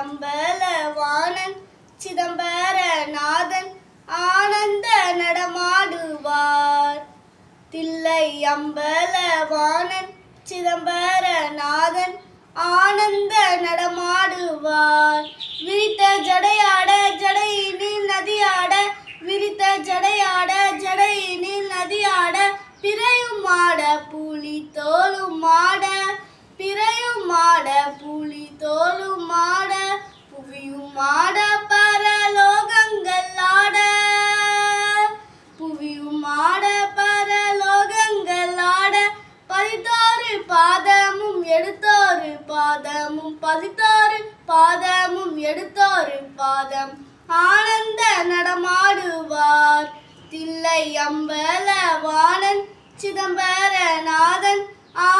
அம்பல வாணன் சிதம்பர நாதன் ஆனந்த நடமாடுவார். தில்லை சிதம்பர நாதன் ஆனந்த நடமாடுவார். விரித்த ஜடையாட ஜடையினில் நதியாட விரித்த ஜடையாட ஜடையினில் நதியாட பிறையும் மாட புலி தோலும் மாட பிறையும் மாட புலி தோலும் புவியும் மாட பரலோகங்கள் ஆட புவியும் மாட பரலோகங்கள் ஆட பதித்தோரு பாதமும் எடுத்தோரு பாதமும் பதித்தோரு பாதமும் எடுத்தோரு பாதம். ஆனந்த நடமாடுவார். தில்லை அம்பலவாணன் சிதம்பரநாதன் ஆ